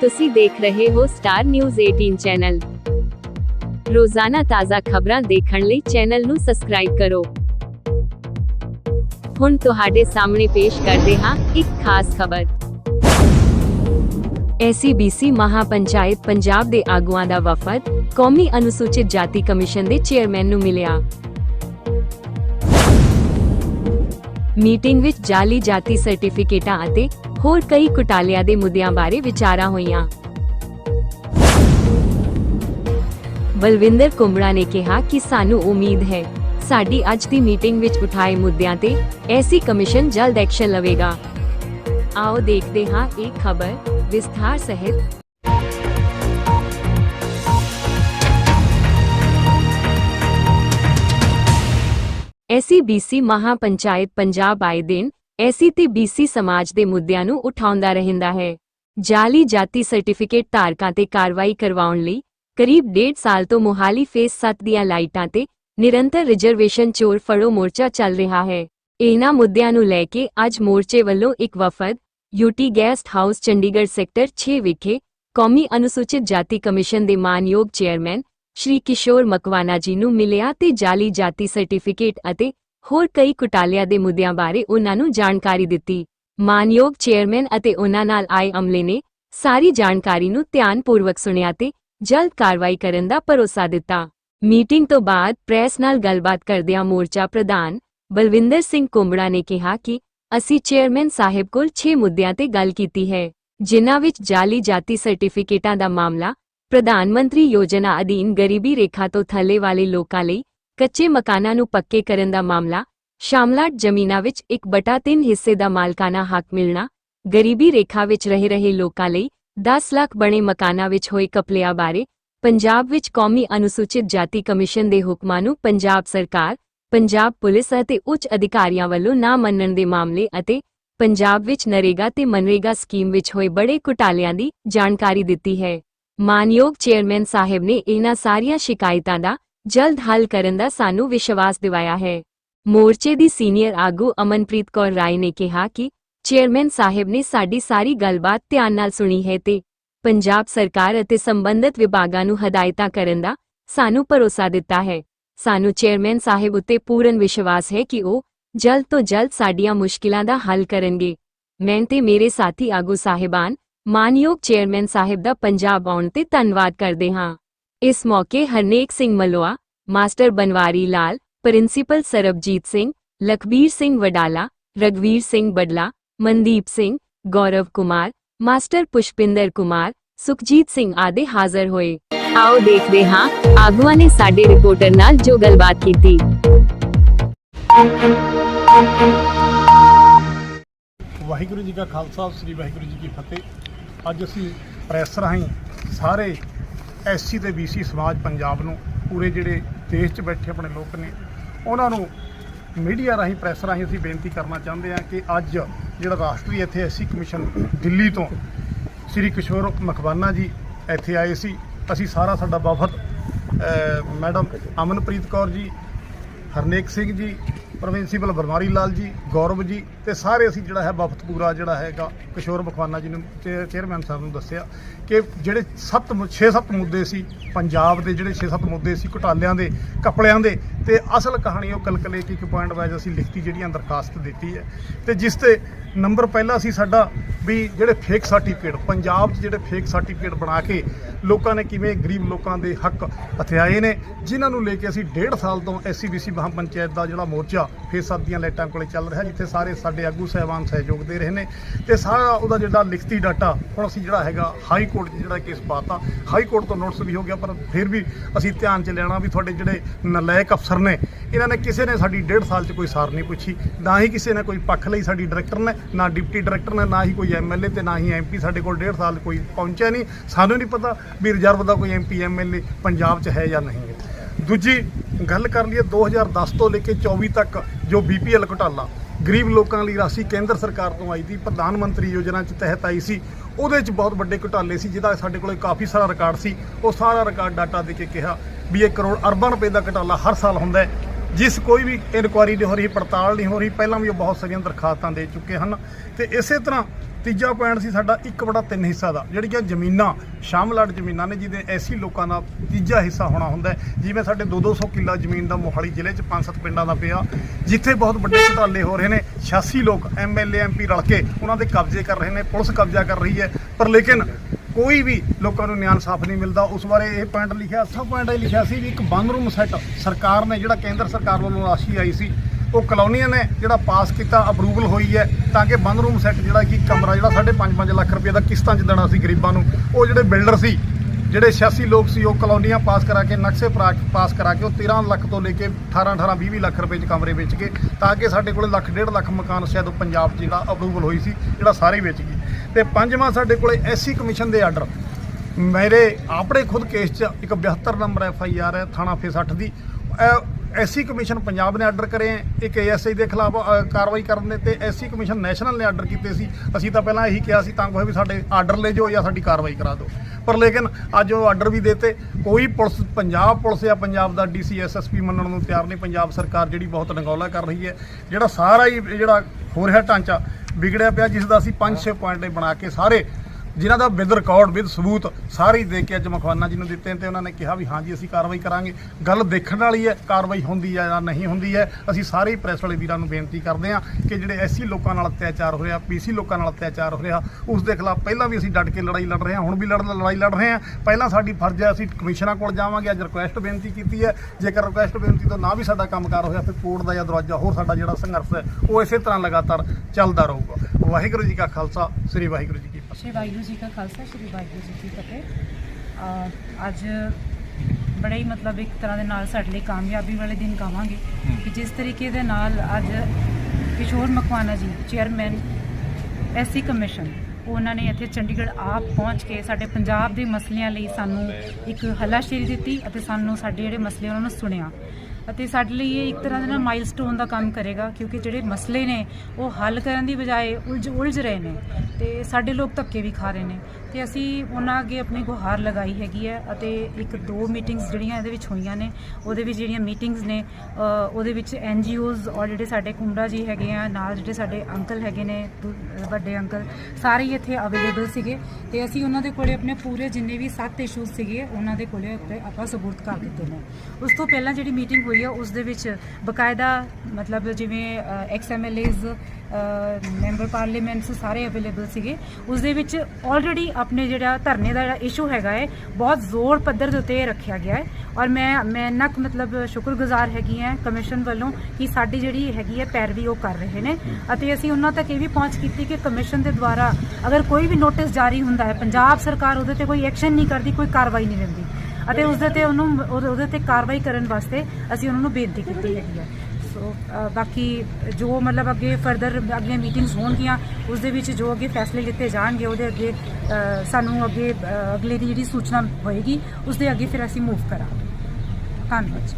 ਤੁਸੀਂ ਦੇਖ ਰਹੇ ਹੋ ਸਟਾਰ ਨਿਊਜ਼ 18 ਚੈਨਲ ਰੋਜ਼ਾਨਾ ਤਾਜ਼ਾ ਖਬਰਾਂ ਦੇਖਣ ਲਈ ਚੈਨਲ ਨੂੰ ਸਬਸਕ੍ਰਾਈਬ ਕਰੋ। ਹੁਣ ਤੁਹਾਡੇ ਸਾਹਮਣੇ ਪੇਸ਼ ਕਰਦੇ ਹਾਂ ਇੱਕ ਖਾਸ ਖਬਰ। ਐਸਸੀਬੀਸੀ ਮਹਾਪੰਚਾਇਤ ਪੰਜਾਬ ਦੇ ਆਗੂਆਂ ਦਾ ਵਫਦ, ਕੌਮੀ ਅਨੁਸੂਚਿਤ ਜਾਤੀ ਕਮਿਸ਼ਨ ਦੇ ਚੇਅਰਮੈਨ ਨੂੰ ਮਿਲਿਆ। ਮੀਟਿੰਗ ਵਿੱਚ ਜਾਲੀ ਜਾਤੀ ਸਰਟੀਫਿਕੇਟਾਂ ਅਤੇ ਹੋਰ ਕਈ ਘੁਟਾਲਿਆਂ ਦੇ ਮੁੱਦਿਆਂ ਬਾਰੇ ਵਿਚਾਰਾਂ ਹੋਈਆਂ। ਬਲਵਿੰਦਰ ਕੁੰਬੜਾ ਨੇ ਕਿਹਾ ਕਿ ਸਾਨੂੰ ਉਮੀਦ ਹੈ, ਸਾਡੀ ਅੱਜ ਦੀ ਮੀਟਿੰਗ ਵਿੱਚ ਉਠਾਏ ਮੁੱਦਿਆਂ ਤੇ ਐਸੀ ਕਮਿਸ਼ਨ ਜਲਦ ਐਕਸ਼ਨ ਲਵੇਗਾ। ਆਓ ਦੇਖਦੇ ਹਾਂ ਇਹ ਖਬਰ, ਵਿਸਥਾਰ ਸਹਿਤ। ਐਸਸੀਬੀਸੀ ਮਹਾਪੰਚਾਇਤ ਪੰਜਾਬ ਆਏ ਦਿਨ ਐਸੀ ਤੇ ਬੀਸੀ ਸਮਾਜ ਦੇ ਮੁੱਦਿਆਂ ਨੂੰ ਉਠਾਉਂਦਾ ਰਹਿੰਦਾ ਹੈ। ਜਾਲੀ ਜਾਤੀ ਸਰਟੀਫਿਕੇਟ ਧਾਰਕਾਂ ਤੇ ਕਾਰਵਾਈ ਕਰਵਾਉਣ ਲਈ ਕਰੀਬ 1.5 ਸਾਲ ਤੋਂ ਮੁਹਾਲੀ ਫੇਸ 7 ਦੀਆਂ ਲਾਈਟਾਂ ਤੇ ਨਿਰੰਤਰ ਰਿਜ਼ਰਵੇਸ਼ਨ ਚੋਰ ਫੜੋ ਮੋਰਚਾ ਚੱਲ ਰਿਹਾ ਹੈ। ਇਹਨਾਂ ਮੁੱਦਿਆਂ ਨੂੰ ਲੈ ਕੇ ਅੱਜ ਮੋਰਚੇ ਵੱਲੋਂ ਇੱਕ ਵਫਦ UT guest house Chandigarh sector 6 ਵਿਖੇ ਕੌਮੀ ਅਨੁਸੂਚਿਤ ਜਾਤੀ ਕਮਿਸ਼ਨ ਦੇ ਮਾਨਯੋਗ ਚੇਅਰਮੈਨ ਸ਼੍ਰੀ ਕਿਸ਼ੋਰ ਮਕਵਾਨਾ ਜੀ ਨੂੰ ਮਿਲਿਆ ਤੇ ਜਾਲੀ ਜਾਤੀ ਸਰਟੀਫਿਕੇਟ ਅਤੇ ਹੋਰ ਕਈ ਘੁਟਾਲਿਆਂ ਦੇ ਮੁੱਦਿਆਂ ਬਾਰੇ ਉਹਨਾਂ ਨੂੰ ਜਾਣਕਾਰੀ ਦਿੱਤੀ। ਮਾਨਯੋਗ ਚੇਅਰਮੈਨ ਅਤੇ ਉਹਨਾਂ ਨਾਲ ਆਏ ਅਮਲੇ ਨੇ ਸਾਰੀ ਜਾਣਕਾਰੀ ਨੂੰ ਧਿਆਨਪੂਰਵਕ ਸੁਣਿਆ ਤੇ ਜਲਦ ਕਾਰਵਾਈ ਕਰਨ ਦਾ ਭਰੋਸਾ ਦਿੱਤਾ। ਮੀਟਿੰਗ ਤੋਂ ਬਾਅਦ ਪ੍ਰੈਸ ਨਾਲ ਗੱਲਬਾਤ ਕਰਦਿਆਂ ਮੋਰਚਾ ਪ੍ਰਧਾਨ ਬਲਵਿੰਦਰ ਸਿੰਘ ਕੁੰਬੜਾ ਨੇ ਕਿਹਾ ਕਿ ਅਸੀਂ ਚੇਅਰਮੈਨ ਸਾਹਿਬ ਕੋਲ 6 ਮੁੱਦਿਆਂ ਤੇ ਗੱਲ ਕੀਤੀ ਹੈ, ਜਿਨ੍ਹਾਂ ਵਿੱਚ ਜਾਲੀ ਜਾਤੀ ਸਰਟੀਫਿਕੇਟਾਂ ਦਾ ਮਾਮਲਾ, ਪ੍ਰਧਾਨ ਮੰਤਰੀ ਯੋਜਨਾ ਅਧੀਨ ਗਰੀਬੀ ਰੇਖਾ ਤੋਂ ਥੱਲੇ ਵਾਲੇ ਲੋਕਾਂ ਲਈ ਕੱਚੇ ਮਕਾਨਾਂ ਨੂੰ ਪੱਕੇ ਕਰਨ ਦਾ ਮਾਮਲਾ, ਸ਼ਾਮਲਾਟ ਜ਼ਮੀਨਾਂ ਵਿੱਚ 1/3 ਹਿੱਸੇ ਦਾ ਮਾਲਕਾਨਾ ਹੱਕ ਮਿਲਣਾ, ਗਰੀਬੀ ਰੇਖਾ ਵਿੱਚ ਰਹਿ ਰਹੇ ਲੋਕਾਂ ਲਈ 10 ਲੱਖ ਬਣੇ ਮਕਾਨਾਂ ਵਿੱਚ ਹੋਏ ਕਪਲਿਆਂ ਬਾਰੇ ਪੰਜਾਬ ਵਿੱਚ ਕੌਮੀ ਅਨੁਸੂਚਿਤ ਜਾਤੀ ਕਮਿਸ਼ਨ ਦੇ ਹੁਕਮਾਂ ਨੂੰ ਪੰਜਾਬ ਸਰਕਾਰ, ਪੰਜਾਬ ਪੁਲਿਸ ਅਤੇ ਉੱਚ ਅਧਿਕਾਰੀਆਂ ਵੱਲੋਂ ਨਾ ਮੰਨਣ ਦੇ ਮਾਮਲੇ ਅਤੇ ਪੰਜਾਬ ਵਿੱਚ ਨਰੇਗਾ ਤੇ ਮਨਰੇਗਾ ਸਕੀਮ ਵਿੱਚ ਹੋਏ ਬੜੇ ਘੁਟਾਲਿਆਂ ਦੀ ਜਾਣਕਾਰੀ ਦਿੱਤੀ ਹੈ। ਮਾਨਯੋਗ ਚੇਅਰਮੈਨ ਸਾਹਿਬ ਨੇ ਇਹਨਾਂ ਸਾਰੀਆਂ ਸ਼ਿਕਾਇਤਾਂ ਦਾ ਜਲਦ ਹੱਲ ਕਰਨ ਦਾ ਸਾਨੂੰ ਵਿਸ਼ਵਾਸ ਦਿਵਾਇਆ ਹੈ। ਮੋਰਚੇ ਦੀ ਸੀਨੀਅਰ ਆਗੂ ਅਮਨਪ੍ਰੀਤ ਕੌਰ ਰਾਏ ਨੇ ਕਿਹਾ ਕਿ ਚੇਅਰਮੈਨ ਸਾਹਿਬ ਨੇ ਸਾਡੀ ਸਾਰੀ ਗੱਲਬਾਤ ਧਿਆਨ ਨਾਲ ਸੁਣੀ ਹੈ ਤੇ ਪੰਜਾਬ ਸਰਕਾਰ ਅਤੇ ਸੰਬੰਧਿਤ ਵਿਭਾਗਾਂ ਨੂੰ ਹਦਾਇਤਾਂ ਕਰਨ ਦਾ ਸਾਨੂੰ ਭਰੋਸਾ ਦਿੱਤਾ ਹੈ। ਸਾਨੂੰ ਚੇਅਰਮੈਨ ਸਾਹਿਬ ਉੱਤੇ ਪੂਰਨ ਵਿਸ਼ਵਾਸ ਹੈ ਕਿ ਉਹ ਜਲਦ ਤੋਂ ਜਲਦ ਸਾਡੀਆਂ ਮੁਸ਼ਕਿਲਾਂ ਦਾ ਹੱਲ ਕਰਨਗੇ। ਮੈਂ ਤੇ ਮੇਰੇ ਸਾਥੀ ਆਗੂ ਸਾਹਿਬਾਨ, ਮਾਨਯੋਗ ਚੇਅਰਮੈਨ ਸਾਹਿਬ ਦਾ ਪੰਜਾਬ ਆਉਣ ਤੇ ਧੰਨਵਾਦ ਕਰਦੇ ਹਾਂ। ਇਸ ਮੌਕੇ Harnek Singh Maloya, master Banwari Lal, principal Sarabjit Singh, Lakhbir Singh Wadala Ragvir Singh Badla, Mandeep Singh, Gaurav Kumar, master Pushpinder Kumar, Sukhjit Singh ਆਦਿ ਹਾਜ਼ਰ ਹੋਏ। ਆਓ ਦੇਖਦੇ ਹਾਂ, ਆਗੂਆਂ ਨੇ ਸਾਡੇ ਰਿਪੋਰਟਰ ਨਾਲ ਜੋ ਗੱਲਬਾਤ ਕੀਤੀ। ਵਾਹਿਗੁਰੂ ਜੀ ਕਾ ਖਾਲਸਾ, ਸ੍ਰੀ ਵਾਹਿਗੁਰੂ ਜੀ ਕੀ ਫਤਿਹ। ਅੱਜ ਅਸੀਂ ਪ੍ਰੈਸ ਰਾਹੀਂ ਸਾਰੇ ਐਸਸੀ ਤੇ ਬੀਸੀ ਸਮਾਜ ਪੰਜਾਬ ਨੂੰ ਪੂਰੇ ਜਿਹੜੇ ਦੇਸ਼ 'ਚ ਬੈਠੇ ਆਪਣੇ ਲੋਕ ਨੇ, ਉਹਨਾਂ ਨੂੰ ਮੀਡੀਆ ਰਾਹੀਂ, ਪ੍ਰੈਸ ਰਾਹੀਂ ਅਸੀਂ ਬੇਨਤੀ ਕਰਨਾ ਚਾਹੁੰਦੇ ਹਾਂ ਕਿ ਅੱਜ ਜਿਹੜਾ ਰਾਸ਼ਟਰੀ ਇੱਥੇ ਐਸਸੀ ਕਮਿਸ਼ਨ ਦਿੱਲੀ ਤੋਂ ਸ੍ਰੀ ਕਿਸ਼ੋਰ ਮਖਵਾਨਾ ਜੀ ਇੱਥੇ ਆਏ ਸੀ, ਅਸੀਂ ਸਾਰਾ ਸਾਡਾ ਵਫਦ ਮੈਡਮ ਅਮਨਪ੍ਰੀਤ ਕੌਰ ਜੀ, ਹਰਨੇਕ ਸਿੰਘ ਜੀ ਪ੍ਰਿੰਸੀਪਲ ਬਰਮਾਰੀ ਲਾਲ ਜੀ, ਗੌਰਵ ਜੀ ਤੇ ਸਾਰੇ ਅਸੀਂ ਜਿਹੜਾ ਹੈ ਵਫਦ ਪੂਰਾ ਜਿਹੜਾ ਹੈਗਾ ਕਿਸ਼ੋਰ ਬਖਵਾਨਾ ਜੀ ਨੂੰ ਚੇ- ਚੇਅਰਮੈਨ ਸਾਹਿਬ ਨੂੰ ਦੱਸਿਆ ਕਿ ਜਿਹੜੇ 7 6-7 ਮੁੱਦੇ ਸੀ ਪੰਜਾਬ ਦੇ, ਜਿਹੜੇ 6-7 ਮੁੱਦੇ ਸੀ ਘੁਟਾਲਿਆਂ ਦੇ ਕਪੜਿਆਂ ਦੇ ਤੇ ਅਸਲ ਕਹਾਣੀ ਉਹ ਕਲਕਲੇ ਇੱਕ ਪੁਆਇੰਟ ਵਾਈਜ਼ ਅਸੀਂ ਲਿਖਤੀ ਜਿਹੜੀਆਂ ਦਰਖਾਸਤ ਦਿੱਤੀ ਹੈ ਤੇ ਜਿਸ ਤੇ ਨੰਬਰ ਪਹਿਲਾ ਸੀ ਸਾਡਾ ਵੀ ਜਿਹੜੇ ਫੇਕ ਸਰਟੀਫਿਕੇਟ ਪੰਜਾਬ 'ਚ ਜਿਹੜੇ ਫੇਕ ਸਰਟੀਫਿਕੇਟ ਬਣਾ ਕੇ ਲੋਕਾਂ ਨੇ ਕਿਵੇਂ ਗਰੀਬ ਲੋਕਾਂ ਦੇ ਹੱਕ ਹਥਿਆਏ ਨੇ, ਜਿਨ੍ਹਾਂ ਨੂੰ ਲੈ ਕੇ ਅਸੀਂ ਡੇਢ ਸਾਲ ਤੋਂ ਐਸਸੀਬੀਸੀ ਮਹਾਪੰਚਾਇਤ ਦਾ ਜਿਹੜਾ ਮੋਰਚਾ ਫੇਸ ਸੱਤ ਲਾਈਟਾਂ ਕੋਲੇ ਚੱਲ ਰਿਹਾ, ਜਿੱਥੇ ਸਾਰੇ ਸਾਡੇ ਆਗੂ ਸਹਿਬਾਨ ਸਹਿਯੋਗ ਦੇ ਰਹੇ ਨੇ ਤੇ ਸਾਰਾ ਉਹਦਾ ਜਿਹੜਾ ਲਿਖਤੀ ਡਾਟਾ, ਹੁਣ ਅਸੀਂ ਜਿਹੜਾ ਹੈਗਾ ਹਾਈ ਕੋਰਟ 'ਚ ਜਿਹੜਾ ਕੇਸ ਪਾਤਾ, ਹਾਈ ਕੋਰਟ ਤੋਂ ਨੋਟਿਸ ਵੀ ਹੋ ਗਿਆ, ਪਰ ਫਿਰ ਵੀ ਅਸੀਂ ਧਿਆਨ 'ਚ ਲੈਣਾ ਵੀ ਤੁਹਾਡੇ ਜਿਹੜੇ ਨਲਾਇਕ ਅਫਸਰ ਨੇ ਇਹਨਾਂ ਨੇ ਕਿਸੇ ਨੇ ਸਾਡੀ ਡੇਢ ਸਾਲ 'ਚ ਕੋਈ ਸਾਰ ਨਹੀਂ ਪੁੱਛੀ, ਨਾ ਹੀ ਕਿਸੇ ਨੇ ਕੋਈ ਪੱਖ ਲਈ ਸਾਡੀ ਡਾਇਰੈਕਟਰ ਨੇ, ਨਾ ਡਿਪਟੀ ਡਾਇਰੈਕਟਰ ਨੇ, ਨਾ ਹੀ ਕੋਈ ਐਮਐਲਏ ਤੇ ਨਾ ਹੀ ਐਮਪੀ ਸਾਡੇ ਕੋਲ ਡੇਢ ਸਾਲ ਕੋਈ ਪਹੁੰਚਿਆ ਨਹੀਂ। ਸਾਨੂੰ ਨਹੀਂ ਪਤਾ ਵੀ ਰਿਜ਼ਰਵ ਦਾ ਕੋਈ ਐਮਪੀ ਐਮਐਲਏ ਪੰਜਾਬ 'ਚ ਹੈ ਜਾਂ ਨਹੀਂ ਹੈ। ਦੂਜੀ ਗੱਲ ਕਰ ਲਈਏ 2010 ਤੋਂ ਲੈ ਕੇ 24 ਤੱਕ ਜੋ ਬੀਪੀਐਲ ਘੁਟਾਲਾ, ਗਰੀਬ ਲੋਕਾਂ ਲਈ ਰਾਸ਼ੀ ਕੇਂਦਰ ਸਰਕਾਰ ਤੋਂ ਆਈ ਸੀ ਪ੍ਰਧਾਨ ਮੰਤਰੀ ਯੋਜਨਾ ਚ ਤਹਿਤ ਆਈ ਸੀ, ਉਹਦੇ ਚ ਬਹੁਤ ਵੱਡੇ ਘੁਟਾਲੇ ਸੀ, ਜਿਹਦਾ ਸਾਡੇ ਕੋਲ ਕਾਫੀ ਸਾਰਾ ਰਿਕਾਰਡ ਸੀ। ਉਹ ਸਾਰਾ ਰਿਕਾਰਡ ਡਾਟਾ ਦੇ ਕੇ ਕਿਹਾ ਵੀ ਇਹ ਕਰੋੜ ਅਰਬਾਂ ਰੁਪਏ ਦਾ ਘੁਟਾਲਾ ਹਰ ਸਾਲ ਹੁੰਦਾ ਹੈ। ਜਿਸ ਕੋਈ ਵੀ ਇਨਕੁਆਇਰੀ ਨਹੀਂ ਹੋ ਰਹੀ, ਪੜਤਾਲ ਨਹੀਂ ਹੋ ਰਹੀ, ਪਹਿਲਾਂ ਵੀ ਉਹ ਬਹੁਤ ਸਾਰੀਆਂ ਦਰਖਾਸਤਾਂ ਦੇ ਚੁੱਕੇ ਹਨ। ਤੇ ਇਸੇ ਤਰ੍ਹਾਂ ਤੀਜਾ ਪੁਆਇੰਟ ਸੀ ਸਾਡਾ 1/3 ਹਿੱਸਾ ਦਾ, ਜਿਹੜੀਆਂ ਜ਼ਮੀਨਾਂ, ਸ਼ਾਮਲਾਟ ਜ਼ਮੀਨਾਂ ਨੇ, ਜਿਹਦੇ ਐਸੀ ਲੋਕਾਂ ਦਾ ਤੀਜਾ ਹਿੱਸਾ ਹੋਣਾ ਹੁੰਦਾ ਜਿਵੇਂ ਸਾਡੇ 2-200 ਕਿੱਲਾ ਜ਼ਮੀਨ ਦਾ ਮੋਹਾਲੀ ਜ਼ਿਲ੍ਹੇ 'ਚ 5-7 ਪਿੰਡਾਂ ਦਾ ਪਿਆ, ਜਿੱਥੇ ਬਹੁਤ ਵੱਡੇ ਘੁਟਾਲੇ ਹੋ ਰਹੇ ਨੇ। 86 ਲੋਕ ਐਮਐਲਏ ਐਮਪੀ ਰਲ ਕੇ ਉਹਨਾਂ ਦੇ ਕਬਜ਼ੇ ਕਰ ਰਹੇ ਨੇ, ਪੁਲਿਸ ਕਬਜ਼ਾ ਕਰ ਰਹੀ ਹੈ। ਪਰ ਲੇਕਿਨ ਕੋਈ ਵੀ ਲੋਕਾਂ ਨੂੰ ਨਿਆਂ ਇਨਸਾਫ ਨਹੀਂ ਮਿਲਦਾ। ਉਸ ਬਾਰੇ ਇਹ ਪੁਆਇੰਟ ਲਿਖਿਆ, ਸਭ ਪੁਆਇੰਟ ਇਹ ਲਿਖਿਆ ਸੀ ਵੀ ਇੱਕ ਬੰਦ ਰੂਮ ਸੈੱਟ ਸਰਕਾਰ ਨੇ, ਜਿਹੜਾ ਕੇਂਦਰ ਸਰਕਾਰ ਵੱਲੋਂ ਰਾਸ਼ੀ ਆਈ ਸੀ, ਉਹ ਕਲੋਨੀਆਂ ਨੇ ਜਿਹੜਾ ਪਾਸ ਕੀਤਾ ਅਪਰੂਵਲ ਹੋਈ ਹੈ, ਤਾਂ ਕਿ ਬੰਦ ਰੂਮ ਸੈੱਟ ਜਿਹੜਾ ਕਿ ਕਮਰਾ ਜਿਹੜਾ 5.5 ਲੱਖ ਰੁਪਏ ਦਾ ਕਿਸ਼ਤਾਂ 'ਚ ਦੇਣਾ ਸੀ ਗਰੀਬਾਂ ਨੂੰ, ਉਹ ਜਿਹੜੇ ਬਿਲਡਰ ਸੀ ਜਿਹੜੇ 86 ਲੋਕ ਸੀ, ਉਹ ਕਲੋਨੀਆਂ ਪਾਸ ਕਰਾ ਕੇ, ਨਕਸ਼ੇ ਪਰਾ- ਪਾਸ ਕਰਾ ਕੇ ਉਹ 13 ਲੱਖ ਤੋਂ ਲੈ ਕੇ 18 18 20 20 ਲੱਖ ਰੁਪਏ 'ਚ ਕਮਰੇ ਵੇਚ ਕੇ ਤਾਂ ਕਿ ਸਾਡੇ ਕੋਲ ਲੱਖ, ਡੇਢ ਲੱਖ ਮਕਾਨ ਸ਼ਾਇਦ ਪੰਜਾਬ 'ਚ ਜਿਹੜਾ ਅਪਰੂਵਲ ਹੋਈ ਸੀ, ਜਿਹੜਾ ਸਾਰੇ ਵੇਚ ਗਏ ਤੇ ਪੰਜਵਾਂ ਸਾਡੇ ਕੋਲੇ ਐਸਸੀ ਕਮਿਸ਼ਨ ਦੇ ਆਰਡਰ। ਮੇਰੇ ਆਪਣੇ ਖੁਦ ਕੇਸ 'ਚ ਇੱਕ 72 ਨੰਬਰ ਐਫ ਆਈ ਆਰ ਹੈ, ਥਾਣਾ ਫੇਸ 60 ਦੀ। ਐਸਸੀ ਕਮਿਸ਼ਨ ਪੰਜਾਬ ਨੇ ਆਰਡਰ ਕਰੇ ਹੈ ਇੱਕ ਏਐਸਆਈ ਦੇ ਖਿਲਾਫ ਕਾਰਵਾਈ ਕਰਨ ਦੇ ਤੇ ਐਸਸੀ ਕਮਿਸ਼ਨ ਨੈਸ਼ਨਲ ਨੇ ਆਰਡਰ ਕੀਤੇ ਸੀ। ਅਸੀਂ ਤਾਂ ਪਹਿਲਾਂ ਇਹੀ ਕਿਹਾ ਸੀ ਤੰਗ ਹੋਏ ਵੀ ਸਾਡੇ ਆਰਡਰ ਲੈ ਜਾਓ ਜਾਂ ਸਾਡੀ ਕਾਰਵਾਈ ਕਰਾ ਦਿਓ। ਪਰ ਲੇਕਿਨ ਅੱਜ ਉਹ ਆਰਡਰ ਵੀ ਦੇਤੇ। ਕੋਈ ਪੁਲਿਸ, ਪੰਜਾਬ ਪੁਲਿਸ ਜਾਂ ਪੰਜਾਬ ਦਾ ਡੀਸੀ ਐਸਐਸਪੀ ਮੰਨਣ ਨੂੰ ਤਿਆਰ ਨਹੀਂ। ਪੰਜਾਬ ਸਰਕਾਰ ਜਿਹੜੀ ਬਹੁਤ ਨਗੌਲਾ ਕਰ ਰਹੀ ਹੈ। ਜਿਹੜਾ ਸਾਰਾ ਹੀ ਜਿਹੜਾ ਹੋ ਰਿਹਾ ਢਾਂਚਾ ਵਿਗੜਿਆ ਪਿਆ, ਜਿਸ ਦਾ ਅਸੀਂ 5-6 ਪੁਆਇੰਟ ਬਣਾ ਕੇ ਸਾਰੇ ਜਿਨ੍ਹਾਂ ਦਾ ਵਿਦ ਰਿਕਾਰਡ ਵਿਦ ਸਬੂਤ ਸਾਰੇ ਦੇ ਕੇ ਅੱਜ ਮਖਵਾਨਾ ਜੀ ਨੂੰ ਦਿੱਤੇ ਤੇ ਉਹਨਾਂ ਨੇ ਕਿਹਾ ਵੀ ਹਾਂਜੀ ਅਸੀਂ ਕਾਰਵਾਈ ਕਰਾਂਗੇ। ਗੱਲ ਦੇਖਣ ਵਾਲੀ ਹੈ, ਕਾਰਵਾਈ ਹੁੰਦੀ ਹੈ ਜਾਂ ਨਹੀਂ ਹੁੰਦੀ ਹੈ। ਅਸੀਂ ਸਾਰੇ ਹੀ ਪ੍ਰੈਸ ਵਾਲੇ ਵੀਰਾਂ ਨੂੰ ਬੇਨਤੀ ਕਰਦੇ ਹਾਂ ਕਿ ਜਿਹੜੇ ਐਸੀ ਲੋਕਾਂ ਨਾਲ ਅਤਿਆਚਾਰ ਹੋ ਰਿਹਾ, ਪੀਸੀ ਲੋਕਾਂ ਨਾਲ ਅਤਿਆਚਾਰ ਹੋ ਰਿਹਾ, ਉਸ ਦੇ ਖਿਲਾਫ ਪਹਿਲਾਂ ਵੀ ਅਸੀਂ ਡਟ ਕੇ ਲੜਾਈ ਲੜ ਰਹੇ ਹਾਂ, ਹੁਣ ਵੀ ਲੜ, ਲੜਾਈ ਲੜ ਰਹੇ ਹਾਂ। ਪਹਿਲਾਂ ਸਾਡੀ ਫਰਜ਼ ਹੈ, ਅਸੀਂ ਕਮਿਸ਼ਨਾਂ ਕੋਲ ਜਾਵਾਂਗੇ। ਅੱਜ ਰਿਕੁਐਸਟ ਬੇਨਤੀ ਕੀਤੀ ਹੈ। ਜੇਕਰ ਰਿਕੁਐਸਟ ਬੇਨਤੀ ਤੋਂ ਨਾ ਵੀ ਸਾਡਾ ਕੰਮਕਾਰ ਹੋਇਆ, ਫਿਰ ਕੋਰਟ ਦਾ ਜਾਂ ਦਰਵਾਜ਼ਾ ਹੋਰ ਸਾਡਾ ਜਿਹੜਾ ਸੰਘਰਸ਼ ਹੈ, ਉਹ ਇਸੇ ਤਰ੍ਹਾਂ ਲਗਾਤਾਰ ਚੱਲਦਾ ਰਹੂਗਾ। ਵਾਹਿਗੁਰੂ ਜੀ ਕਾ ਖਾਲਸਾ, ਸ੍ਰੀ ਵਾਹਿਗੁਰੂ ਜੀ ਕੀ ਸ਼੍ਰੀ ਵਾਹਿਗੁਰੂ ਜੀ ਕਾ ਖਾਲਸਾ ਸ਼੍ਰੀ ਵਾਹਿਗੁਰੂ ਜੀ ਕੀ ਫਤਿਹ। ਅੱਜ ਬੜਾ ਹੀ ਮਤਲਬ ਇੱਕ ਤਰ੍ਹਾਂ ਦੇ ਨਾਲ ਸਾਡੇ ਲਈ ਕਾਮਯਾਬੀ ਵਾਲੇ ਦਿਨ ਕਹਾਂਗੇ ਕਿ ਜਿਸ ਤਰੀਕੇ ਦੇ ਨਾਲ ਅੱਜ ਕਿਸ਼ੋਰ ਮਕਵਾਨਾ ਜੀ ਚੇਅਰਮੈਨ ਐਸਸੀ ਕਮਿਸ਼ਨ ਉਹਨਾਂ ਨੇ ਇੱਥੇ ਚੰਡੀਗੜ੍ਹ ਆਪ ਪਹੁੰਚ ਕੇ ਸਾਡੇ ਪੰਜਾਬ ਦੇ ਮਸਲਿਆਂ ਲਈ ਸਾਨੂੰ ਇੱਕ ਹੱਲਾਸ਼ੇਰੀ ਦਿੱਤੀ ਅਤੇ ਸਾਨੂੰ ਸਾਡੇ ਜਿਹੜੇ ਮਸਲੇ ਉਹਨਾਂ ਨੂੰ ਸੁਣਿਆ। ਅਤੇ ਸਾਡੇ ਲਈ ਇਹ ਇੱਕ ਤਰ੍ਹਾਂ ਦੇ ਨਾਲ ਮਾਈਲਸਟੋਨ ਦਾ ਕੰਮ ਕਰੇਗਾ, ਕਿਉਂਕਿ ਜਿਹੜੇ ਮਸਲੇ ਨੇ ਉਹ ਹੱਲ ਕਰਨ ਦੀ ਬਜਾਏ ਉਲਝ ਉਲਝ ਰਹੇ ਨੇ ਤੇ ਸਾਡੇ ਲੋਕ ਧੱਕੇ ਵੀ ਖਾ ਰਹੇ ਨੇ। ਤੇ ਅਸੀਂ ਉਹਨਾਂ ਅੱਗੇ ਆਪਣੀ ਗੁਹਾਰ ਲਗਾਈ ਹੈਗੀ ਹੈ ਅਤੇ ਇੱਕ ਦੋ ਮੀਟਿੰਗਸ ਜਿਹੜੀਆਂ ਇਹਦੇ ਵਿੱਚ ਹੋਈਆਂ ਨੇ, ਉਹਦੇ ਵਿੱਚ ਜਿਹੜੀਆਂ ਮੀਟਿੰਗਸ ਨੇ ਉਹਦੇ ਵਿੱਚ ਐਨਜੀਓਜ਼ ਔਰ ਜਿਹੜੇ ਸਾਡੇ ਕੁੰਡਾ ਜੀ ਹੈਗੇ ਆ, ਨਾਲ ਜਿਹੜੇ ਸਾਡੇ ਅੰਕਲ ਹੈਗੇ ਨੇ ਵੱਡੇ ਅੰਕਲ, ਸਾਰੇ ਹੀ ਇੱਥੇ ਅਵੇਲੇਬਲ ਸੀਗੇ ਤੇ ਅਸੀਂ ਉਹਨਾਂ ਦੇ ਕੋਲੇ ਆਪਣੇ ਪੂਰੇ ਜਿੰਨੇ ਵੀ ਸੱਤ ਇਸ਼ੂਜ਼ ਸੀਗੇ, ਉਹਨਾਂ ਦੇ ਕੋਲੇ ਆਪਾਂ ਸਬੂਤ ਕਰ ਦਿੱਤੇ ਨੇ। ਉਸ ਤੋਂ ਪਹਿਲਾਂ ਜਿਹੜੀ ਮੀਟਿੰਗ ਹੋਈ ਆ, ਉਸ ਦੇ ਵਿੱਚ ਬਕਾਇਦਾ ਮਤਲਬ ਜਿਵੇਂ ਐਕਸ ਐਮਐਲਏਜ਼ ਮੈਂਬਰ ਪਾਰਲੀਮੈਂਟਸ ਸਾਰੇ ਅਵੇਲੇਬਲ ਸੀਗੇ, ਉਸ ਦੇ ਵਿੱਚ ਆਲਰੇਡੀ ਆਪਣੇ ਜਿਹੜਾ ਧਰਨੇ ਦਾ ਜਿਹੜਾ ਇਸ਼ੂ ਹੈਗਾ ਹੈ, ਬਹੁਤ ਜ਼ੋਰ ਪੱਧਰ ਦੇ ਉੱਤੇ ਰੱਖਿਆ ਗਿਆ ਹੈ। ਔਰ ਮੈਂ ਮੈਂ ਇੰਨਾ ਕੁ ਮਤਲਬ ਸ਼ੁਕਰਗੁਜ਼ਾਰ ਹੈਗੀ ਹਾਂ ਕਮਿਸ਼ਨ ਵੱਲੋਂ ਕਿ ਸਾਡੀ ਜਿਹੜੀ ਹੈਗੀ ਹੈ ਪੈਰਵੀ ਉਹ ਕਰ ਰਹੇ ਨੇ। ਅਤੇ ਅਸੀਂ ਉਹਨਾਂ ਤੱਕ ਇਹ ਵੀ ਪਹੁੰਚ ਕੀਤੀ ਕਿ ਕਮਿਸ਼ਨ ਦੇ ਦੁਆਰਾ ਅਗਰ ਕੋਈ ਵੀ ਨੋਟਿਸ ਜਾਰੀ ਹੁੰਦਾ ਹੈ, ਪੰਜਾਬ ਸਰਕਾਰ ਉਹਦੇ ਤੇ ਕੋਈ ਐਕਸ਼ਨ ਨਹੀਂ ਕਰਦੀ, ਕੋਈ ਕਾਰਵਾਈ ਨਹੀਂ ਲੈਂਦੀ ਅਤੇ ਉਸ ਦੇ ਤੇ ਉਹਨੂੰ ਉਹਦੇ ਤੇ ਕਾਰਵਾਈ ਕਰਨ ਵਾਸਤੇ ਅਸੀਂ ਉਹਨਾਂ ਨੂੰ ਬੇਨਤੀ ਕੀਤੀ ਹੈਗੀ ਹੈ। ਸੋ ਬਾਕੀ ਜੋ ਮਤਲਬ ਅੱਗੇ ਫਰਦਰ ਅੱਗੇ ਮੀਟਿੰਗਸ ਹੋਣਗੀਆਂ ਉਸ ਦੇ ਵਿੱਚ ਜੋ ਅੱਗੇ ਫੈਸਲੇ ਲਿੱਤੇ ਜਾਣਗੇ, ਉਹਦੇ ਅੱਗੇ ਸਾਨੂੰ ਅੱਗੇ ਅਗਲੇ ਦੀ ਜਿਹੜੀ ਸੂਚਨਾ ਹੋਏਗੀ ਉਸ ਦੇ ਅੱਗੇ ਫਿਰ ਅਸੀਂ ਮੂਵ ਕਰਾਂਗੇ। ਧੰਨਵਾਦ ਜੀ।